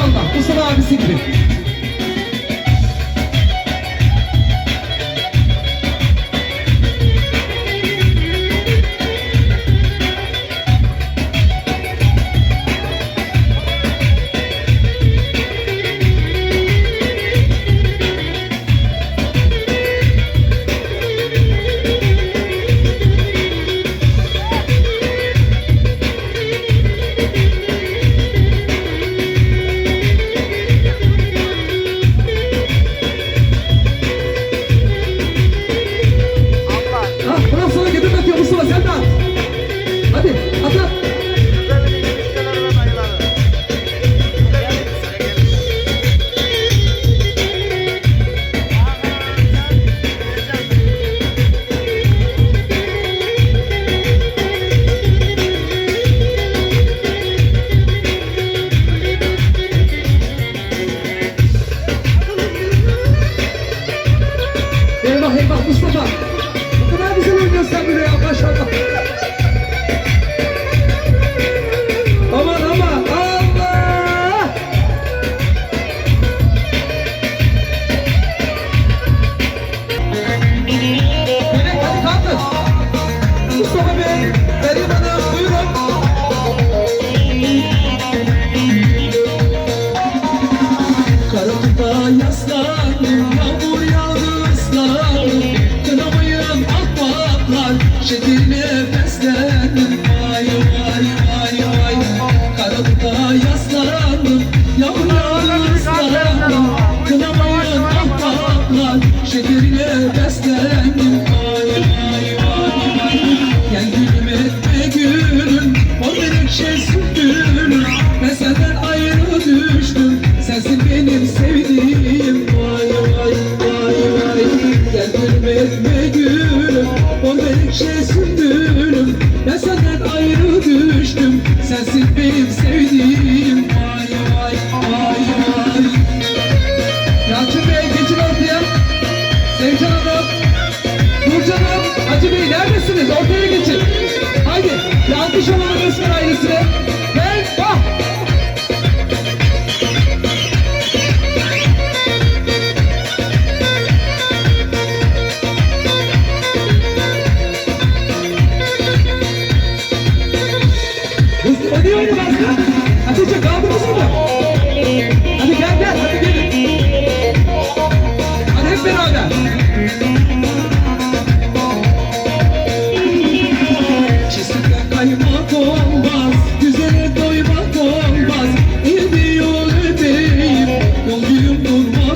İnşallah bu sene abisi gibi. Eyvah eyvah Mustafa. Ne kadar güzel oynuyorsun sen böyle ya maşallah. Hacı Bey neredesiniz? Ortaya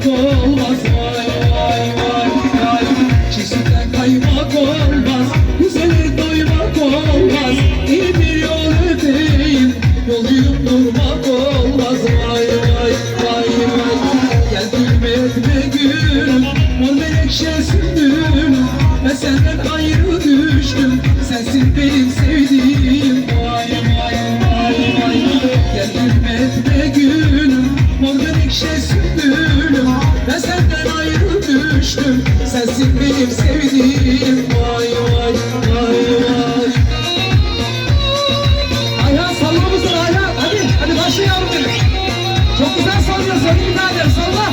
kaymak olmaz Vay vay vay vay Çeşitten kaymak olmaz Güzeli doymak Yolcuyum durmak olmaz Vay vay vay vay Gel gülme etme gülüm Mor menekşe Ben senden ayrı düştüm Sensin benim sevdiğim Vay vay vay vay Gel gülme etme gülüm Mor menekşe Sensin benim sevdiğim Vay vay vay vay Ayhan salla mısın Ayhan? Hadi hadi başlayalım. Çok güzel salla. Seni bir daha salla.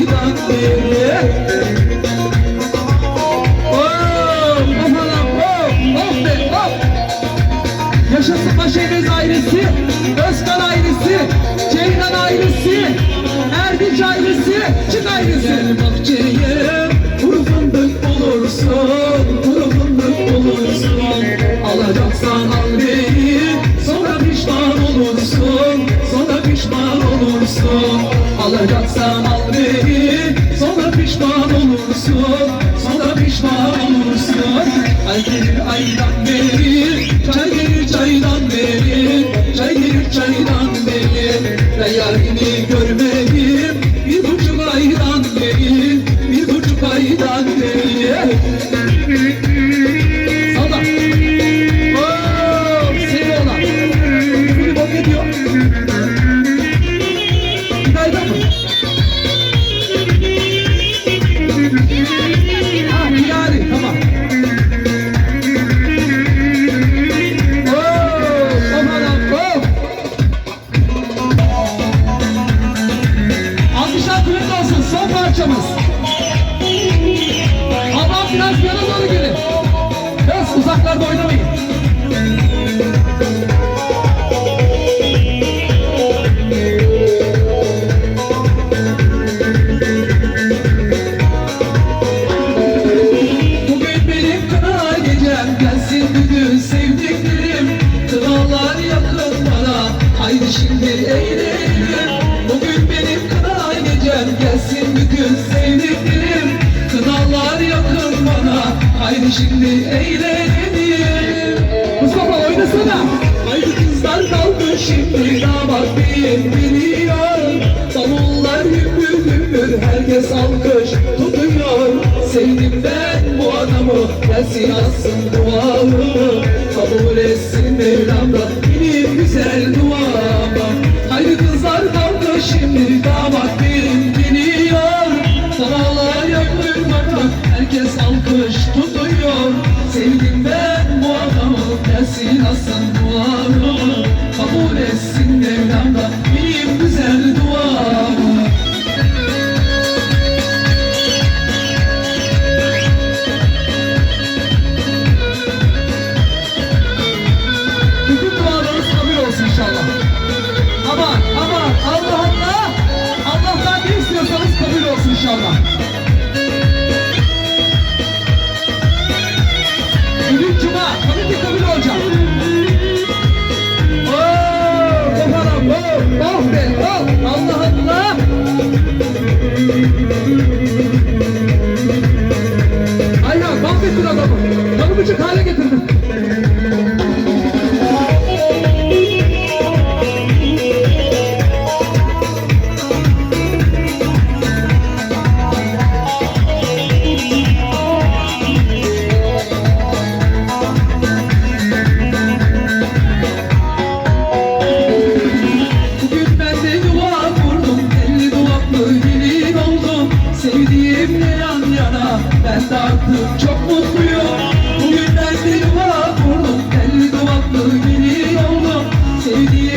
Buçuk aydan çaydan beri Çay gelir çaydan beri Ben yarini görmedim Bir buçuk aydan beri Bir buçuk aydan beri. Günaydın mı? Biraz yana doğru gelin. Biraz uzaklarda oynamayın. Bugün benim kına gecem Gelsin bütün sevdiklerim Kınalar yakın bana Haydi şimdi eğlenelim şimdi damat beyim biliyor. Davullar hümbür hümbür herkes alkış tutuyor. Sevdim ben bu adamı gelsin alsın duamı. Kabul etsin Mevlam da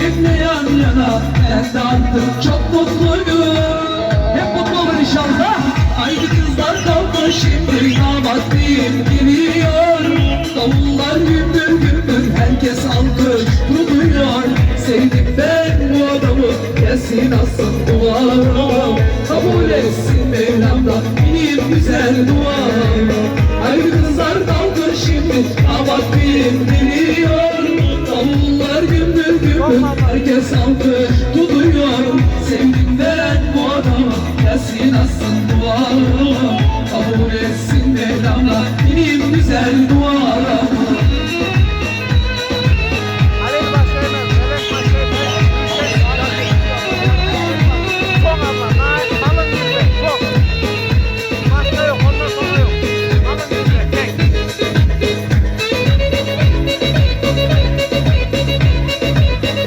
Sevdiğimle yan yana Ben de artık çok mutluyum. Hep mutlu olun inşallah. Haydi kızlar kalkın şimdi damat beyim geliyor. Davullar gümbür gümbür herkes alkış tutuyor Sevdim ben bu adamı gelsin alsın duamı Kabul etsin Mevlam da benim güzel duamı Haydi kızlar kalkın şimdi damat beyim geliyor Davullar gümbür gümbür herkes alkış tutuyor. Sevdim ben bu adamı gelsin alsın duamı Kabul etsin Mevlam'la benim güzel duamı